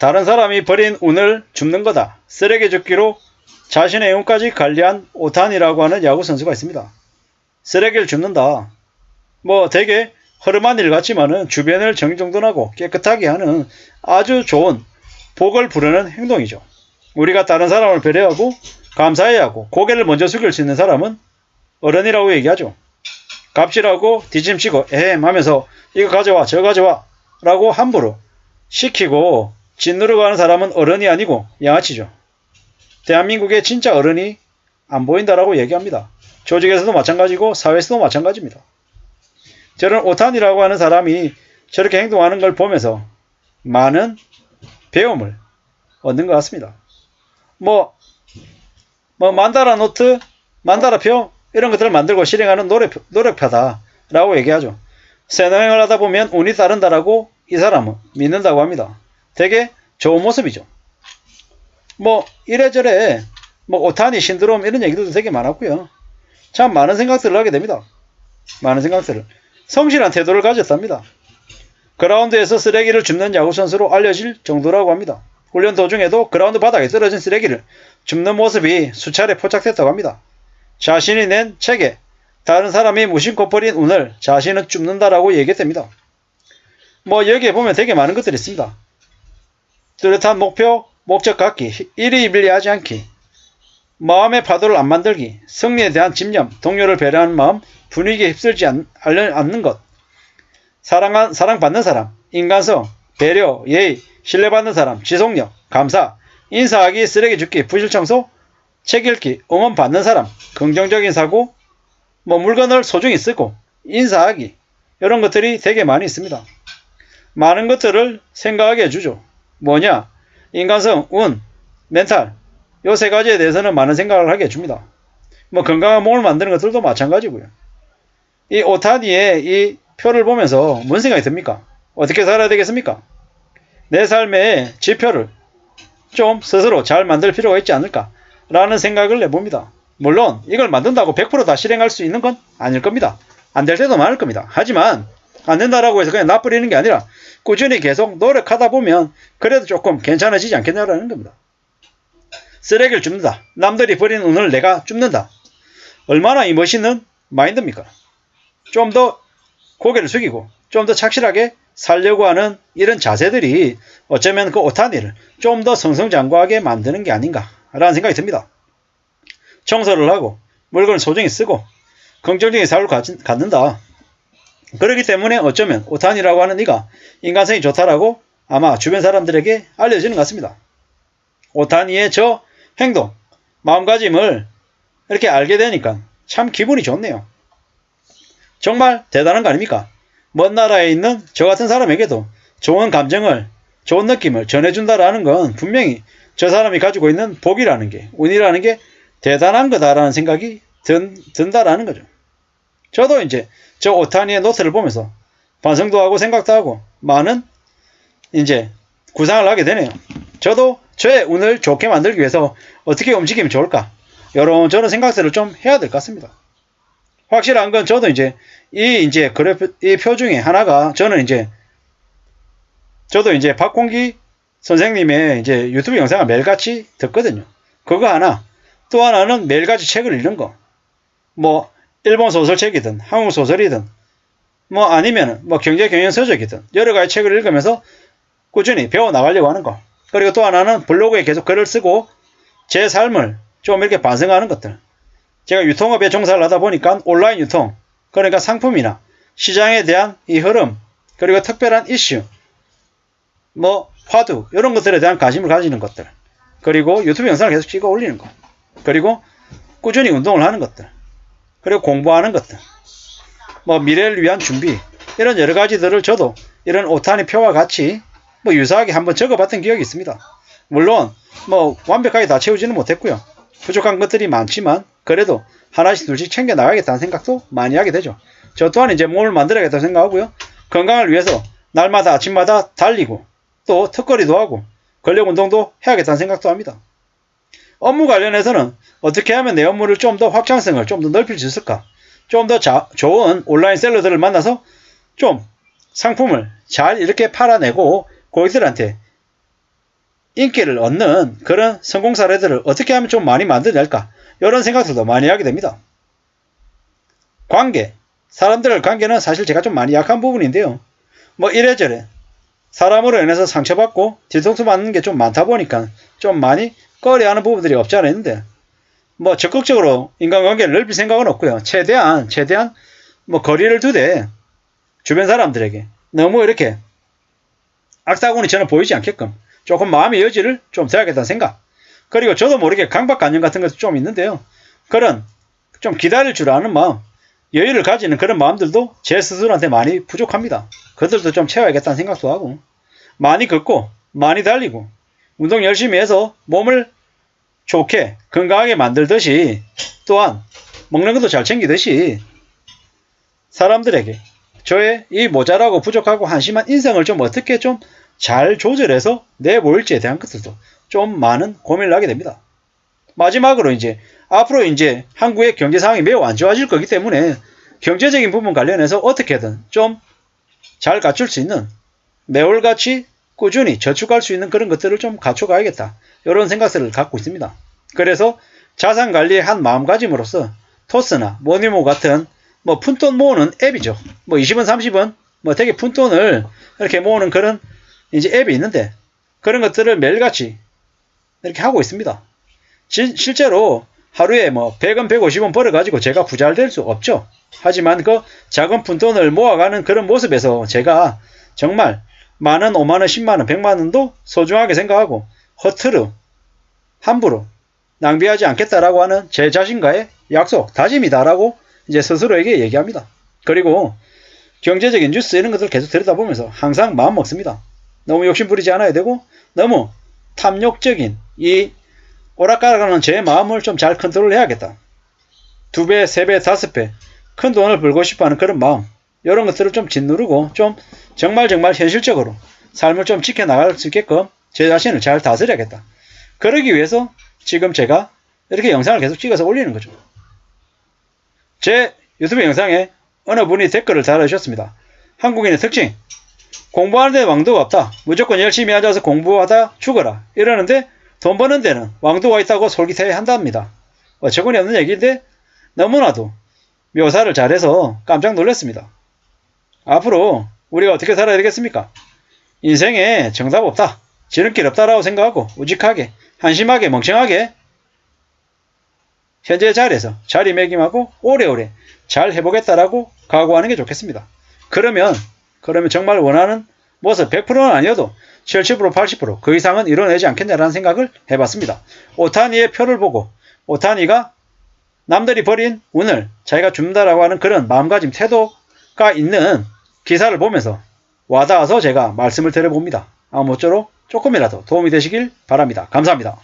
다른 사람이 버린 운을 줍는 거다. 쓰레기 줍기로 자신의 운까지 관리한 오탄이라고 하는 야구 선수가 있습니다. 쓰레기를 줍는다. 뭐 되게 허름한 일 같지만은 주변을 정정돈하고 깨끗하게 하는 아주 좋은 복을 부르는 행동이죠. 우리가 다른 사람을 배려하고 감사해야 하고 고개를 먼저 숙일 수 있는 사람은 어른이라고 얘기하죠. 갑질하고 뒤짐치고 에헴 하면서 이거 가져와 저거 가져와 라고 함부로 시키고 짓누르고 하는 사람은 어른이 아니고 양아치죠. 대한민국의 진짜 어른이 안 보인다라고 얘기합니다. 조직에서도 마찬가지고 사회에서도 마찬가지입니다. 저런 오탄이라고 하는 사람이 저렇게 행동하는 걸 보면서 많은 배움을 얻는 것 같습니다. 뭐, 뭐 만다라 노트, 만다라 표 이런 것들을 만들고 실행하는 노력, 노력파다라고 얘기하죠. 새노행을 하다 보면 운이 따른다라고 이 사람은 믿는다고 합니다. 되게 좋은 모습이죠. 뭐 이래저래 뭐 오타니 신드롬 이런 얘기도 되게 많았고요. 참 많은 생각들을 하게 됩니다. 많은 생각들을. 성실한 태도를 가졌답니다. 그라운드에서 쓰레기를 줍는 야구 선수로 알려질 정도라고 합니다. 훈련 도중에도 그라운드 바닥에 떨어진 쓰레기를 줍는 모습이 수차례 포착됐다고 합니다. 자신이 낸 책에 다른 사람이 무심코 버린 운을 자신은 줍는다라고 얘기했답니다. 뭐 여기에 보면 되게 많은 것들이 있습니다. 뚜렷한 목표, 목적 갖기, 일희일비하지 않기, 마음의 파도를 안 만들기, 승리에 대한 집념, 동료를 배려하는 마음, 분위기에 휩쓸지 않, 않는 것, 사랑한, 사랑받는 사람, 인간성, 배려, 예의, 신뢰받는 사람, 지속력, 감사, 인사하기, 쓰레기 줍기, 부실 청소, 책 읽기, 응원 받는 사람, 긍정적인 사고, 뭐 물건을 소중히 쓰고, 인사하기, 이런 것들이 되게 많이 있습니다. 많은 것들을 생각하게 해주죠. 뭐냐? 인간성, 운, 멘탈, 요 세 가지에 대해서는 많은 생각을 하게 해줍니다. 뭐 건강한 몸을 만드는 것들도 마찬가지고요. 이 오타니의 이 표를 보면서 뭔 생각이 듭니까? 어떻게 살아야 되겠습니까? 내 삶의 지표를 좀 스스로 잘 만들 필요가 있지 않을까? 라는 생각을 내봅니다. 물론 이걸 만든다고 100%다 실행할 수 있는 건 아닐 겁니다. 안 될 때도 많을 겁니다. 하지만 안 된다라고 해서 그냥 놔버리는 게 아니라 꾸준히 계속 노력하다 보면 그래도 조금 괜찮아지지 않겠냐라는 겁니다. 쓰레기를 줍는다. 남들이 버린 운을 내가 줍는다. 얼마나 이 멋있는 마인드입니까? 좀 더 고개를 숙이고 좀 더 착실하게 살려고 하는 이런 자세들이 어쩌면 그 오타니를 좀 더 성성장구하게 만드는 게 아닌가라는 생각이 듭니다. 청소를 하고 물건을 소중히 쓰고 긍정적인 사고를 갖는다. 그렇기 때문에 어쩌면 오탄이라고 하는 이가 인간성이 좋다라고 아마 주변 사람들에게 알려지는 것 같습니다. 오타니의 저 행동, 마음가짐을 이렇게 알게 되니까 참 기분이 좋네요. 정말 대단한 거 아닙니까? 먼 나라에 있는 저 같은 사람에게도 좋은 감정을, 좋은 느낌을 전해준다라는 건 분명히 저 사람이 가지고 있는 복이라는 게, 운이라는 게 대단한 거다라는 생각이 든, 든다라는 거죠. 저도 이제 저 오타니의 노트를 보면서 반성도 하고 생각도 하고 많은 이제 구상을 하게 되네요. 저도 저의 운을 좋게 만들기 위해서 어떻게 움직이면 좋을까? 여러저런 생각들을 좀 해야 될 것 같습니다. 확실한 건 저도 이제 이 이제 그래프 이 표 중에 하나가 저는 이제 저도 이제 박홍기 선생님의 이제 유튜브 영상을 매일같이 듣거든요. 그거 하나 또 하나는 매일같이 책을 읽는 거. 뭐 일본 소설책이든 한국 소설이든 뭐 아니면 뭐 경제 경영 서적이든 여러 가지 책을 읽으면서 꾸준히 배워 나가려고 하는 거. 그리고 또 하나는 블로그에 계속 글을 쓰고 제 삶을 좀 이렇게 반성하는 것들. 제가 유통업에 종사를 하다 보니까 온라인 유통, 그러니까 상품이나 시장에 대한 이 흐름, 그리고 특별한 이슈, 뭐 화두 이런 것들에 대한 관심을 가지는 것들. 그리고 유튜브 영상을 계속 찍어 올리는 것. 그리고 꾸준히 운동을 하는 것들. 그리고 공부하는 것들. 뭐 미래를 위한 준비. 이런 여러 가지들을 저도 이런 오타니 표와 같이 뭐 유사하게 한번 적어봤던 기억이 있습니다. 물론 뭐 완벽하게 다 채우지는 못했고요. 부족한 것들이 많지만 그래도 하나씩 둘씩 챙겨 나가겠다는 생각도 많이 하게 되죠. 저 또한 이제 몸을 만들어야겠다고 생각하고요. 건강을 위해서 날마다 아침마다 달리고 또 턱걸이도 하고 근력 운동도 해야겠다는 생각도 합니다. 업무 관련해서는 어떻게 하면 내 업무를 좀 더 확장성을 좀 더 넓힐 수 있을까? 좀 더 좋은 온라인 셀러들을 만나서 좀 상품을 잘 이렇게 팔아내고 고객들한테 인기를 얻는 그런 성공 사례들을 어떻게 하면 좀 많이 만들어낼까 이런 생각들도 많이 하게 됩니다. 관계 사람들의 관계는 사실 제가 좀 많이 약한 부분인데요. 뭐 이래저래 사람으로 인해서 상처받고 뒤통수 맞는 게 좀 많다 보니까 좀 많이 꺼려하는 부분들이 없지 않아 있는데 뭐 적극적으로 인간관계를 넓힐 생각은 없고요. 최대한 최대한 뭐 거리를 두되 주변 사람들에게 너무 이렇게 악사군이 저는 보이지 않게끔 조금 마음의 여지를 좀 둬야겠다는 생각. 그리고 저도 모르게 강박관념 같은 것도 좀 있는데요. 그런 좀 기다릴 줄 아는 마음, 여유를 가지는 그런 마음들도 제 스스로한테 많이 부족합니다. 그들도 좀 채워야겠다는 생각도 하고 많이 걷고 많이 달리고 운동 열심히 해서 몸을 좋게 건강하게 만들듯이 또한 먹는 것도 잘 챙기듯이 사람들에게 저의 이 모자라고 부족하고 한심한 인생을 좀 어떻게 좀 잘 조절해서 내보일지에 대한 것들도 좀 많은 고민을 하게 됩니다. 마지막으로 이제 앞으로 이제 한국의 경제 상황이 매우 안 좋아질 거기 때문에 경제적인 부분 관련해서 어떻게든 좀 잘 갖출 수 있는 매월같이 꾸준히 저축할 수 있는 그런 것들을 좀 갖춰가야겠다. 이런 생각들을 갖고 있습니다. 그래서 자산 관리의 한 마음가짐으로써 토스나 모니모 같은 뭐 푼돈 모으는 앱이죠. 뭐 20원, 30원, 뭐 되게 푼돈을 이렇게 모으는 그런 이제 앱이 있는데 그런 것들을 매일같이 이렇게 하고 있습니다. 지, 실제로 하루에 뭐 100원, 150원 벌어가지고 제가 부자를 될수 없죠. 하지만 그 작은 푼돈을 모아가는 그런 모습에서 제가 정말 만원, 5만원, 10만원, 100만원도 소중하게 생각하고 허투루, 함부로 낭비하지 않겠다라고 하는 제 자신과의 약속, 다짐이다라고 이제 스스로에게 얘기합니다. 그리고 경제적인 뉴스 이런 것들을 계속 들여다보면서 항상 마음 먹습니다. 너무 욕심 부리지 않아야 되고 너무 탐욕적인 이 오락가락하는 제 마음을 좀 잘 컨트롤 해야겠다. 두 배, 세 배, 다섯 배 큰 돈을 벌고 싶어하는 그런 마음 이런 것들을 좀 짓누르고 좀 정말 정말 현실적으로 삶을 좀 지켜나갈 수 있게끔 제 자신을 잘 다스려야겠다. 그러기 위해서 지금 제가 이렇게 영상을 계속 찍어서 올리는 거죠. 제 유튜브 영상에 어느 분이 댓글을 달아주셨습니다. 한국인의 특징. 공부하는 데 왕도가 없다. 무조건 열심히 앉아서 공부하다 죽어라. 이러는데 돈 버는 데는 왕도가 있다고 솔깃해 한답니다. 어처구니 없는 얘기인데 너무나도 묘사를 잘해서 깜짝 놀랐습니다. 앞으로 우리가 어떻게 살아야 되겠습니까? 인생에 정답 없다. 지름길 없다라고 생각하고 우직하게, 한심하게, 멍청하게 현재 자리에서 자리매김하고 오래오래 잘 해보겠다라고 각오하는 게 좋겠습니다. 그러면 그러면 정말 원하는 모습 100%는 아니어도 70% 80%그 이상은 이뤄내지 않겠냐라는 생각을 해봤습니다. 오타니의 표를 보고 오타니가 남들이 버린 운을 자기가 줍는다라고 하는 그런 마음가짐 태도 가 있는 기사를 보면서 와닿아서 제가 말씀을 드려봅니다. 아무쪼록 조금이라도 도움이 되시길 바랍니다. 감사합니다.